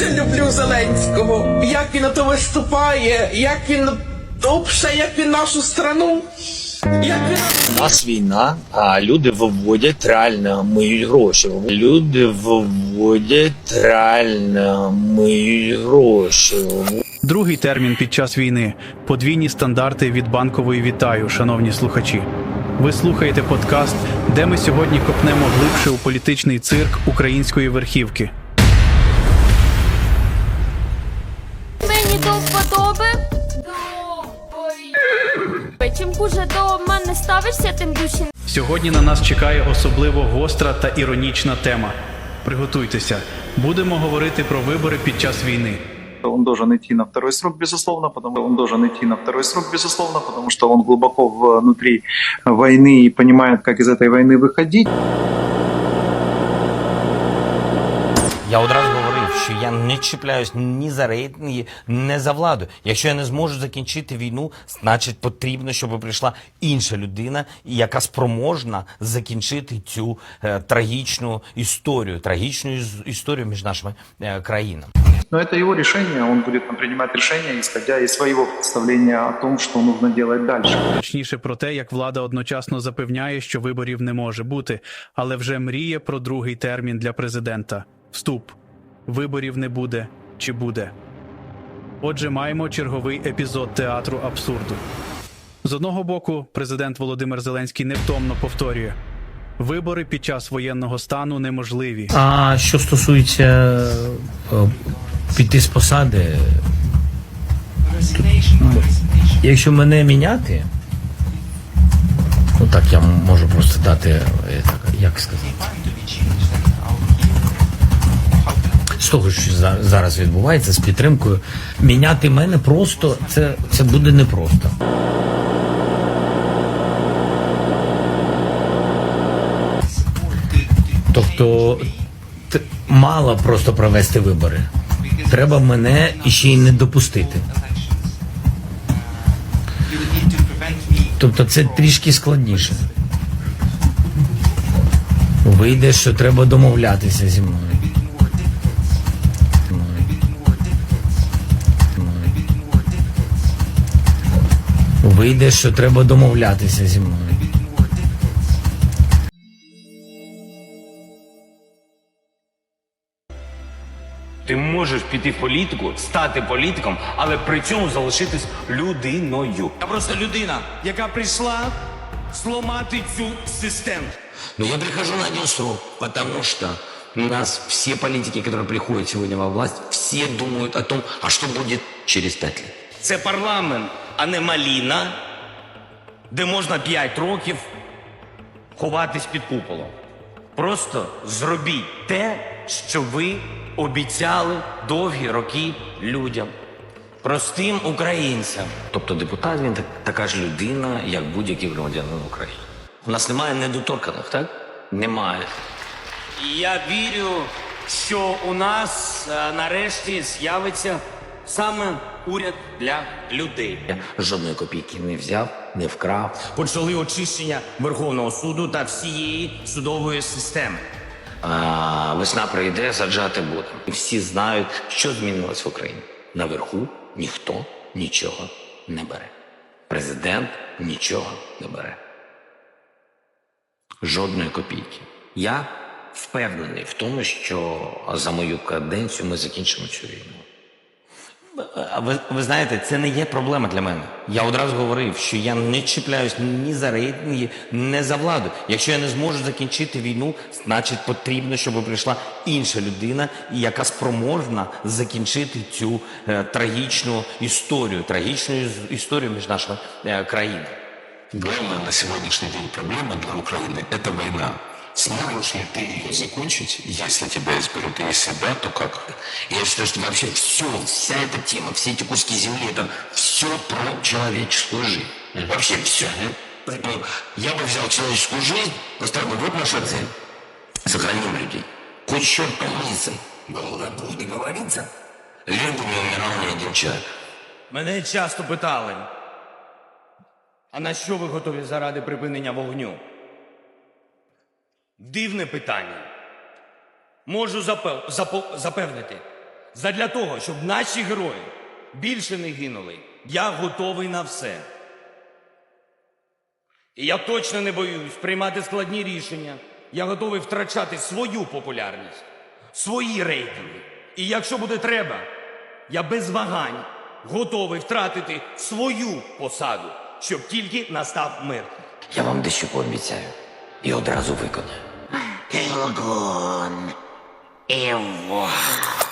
дуже люблю Зеленського. Як він на то виступає, як він обше, як він нашу страну, як він У нас війна, а люди виводять реально миють гроші. Люди виводять реально миють гроші. Другий термін під час війни подвійні стандарти від банкової вітаю, шановні слухачі. Ви слухаєте подкаст, де ми сьогодні копнемо глибше у політичний цирк української верхівки. до вподоби. Ой. Чим хуже до мене ставишся, тим більше Сьогодні на нас чекає особливо гостра та іронічна тема. Приготуйтеся, будемо говорити про вибори під час війни. Он должен идти на второй срок, безусловно, потому он должен идти на второй срок, безусловно, потому что он глубоко внутри войны и понимает, как из этой войны выходить. Я одразу говорив, що я не чіпляюсь ні за рейтинги, ні за владу. Якщо я не зможу закінчити війну, значить потрібно, щоб прийшла інша людина, яка спроможна закінчити цю е, трагічну історію, трагічну іс- історію між нашими е, країнами. Но это его решение, он будет там, принимать решения, исходя из своего представления о том, что нужно делать дальше. Точніше про те, як влада одночасно запевняє, що виборів не може бути, але вже мріє про другий термін для президента. Вступ. Виборів не буде чи буде. Отже, маємо черговий епізод театру абсурду. З одного боку, президент Володимир Зеленський невтомно повторює: вибори під час воєнного стану неможливі. А що стосується е, піти з посади, якщо мене міняти, ну так я можу просто дати, е, як сказати. Того, що за- зараз відбувається з підтримкою, міняти мене просто це, це буде непросто. Тобто мало просто провести вибори. Треба мене іще й не допустити. Тобто це трішки складніше. Вийде, що треба домовлятися зі мною. Вийде, що треба домовлятися зі мною. Ти можеш піти в політику, стати політиком, але при цьому залишитись людиною. Я просто людина, яка прийшла зламати цю систему. Но я прихожу на один срок, потому что у нас все политики, которые приходят сегодня во власть, все думают о том, а что будет через пять лет. Це парламент, а не маліна, де можна 5 років ховатись під куполом. Просто зробіть те, що ви обіцяли довгі роки людям, простим українцям. Тобто депутат він так, така ж людина, як будь-який громадянин України. У нас немає недоторканих, так? Немає. Я вірю, що у нас е, нарешті з'явиться саме уряд для людей. Я жодної копійки не взяв, не вкрав. Почали очищення Верховного суду та всієї судової системи. А весна прийде, саджати будемо. Всі знають, що змінилось в Україні. Наверху ніхто нічого не бере. Президент нічого не бере. Жодної копійки. Я впевнений в тому, що за мою каденцію ми закінчимо цю війну. Ви, ви знаєте, це не є проблема для мене. Я одразу говорив, що я не чіпляюсь ні за рейтинги, ні за владу. Якщо я не зможу закінчити війну, значить потрібно, щоб прийшла інша людина, яка спроможна закінчити цю е, трагічну історію, трагічну іс- історію між нашими е, країнами. Главная на сегодняшний день проблема для Украины – это война. Сможешь ли ты ее закончить, если тебя изберут и себя, то как? Я считаю, что вообще все, вся эта тема, все эти куски земли, это все про человеческую жизнь. Вообще все. Поэтому я бы взял человеческую жизнь, поставил бы вот наша цель. Сохраним людей. Хоть черт помнится. Главное, будет договориться. Лишь бы не умирал ни один человек. Мене часто питали, а на що ви готові заради припинення вогню? Дивне питання. Можу запев... запо- запевнити. Задля того, щоб наші герої більше не гинули, я готовий на все. І я точно не боюсь приймати складні рішення. Я готовий втрачати свою популярність, свої рейтинги. І якщо буде треба, я без вагань готовий втратити свою посаду, щоб тільки настав мир. Я вам дещо пообіцяю і одразу виконаю. І вогонь, і вода.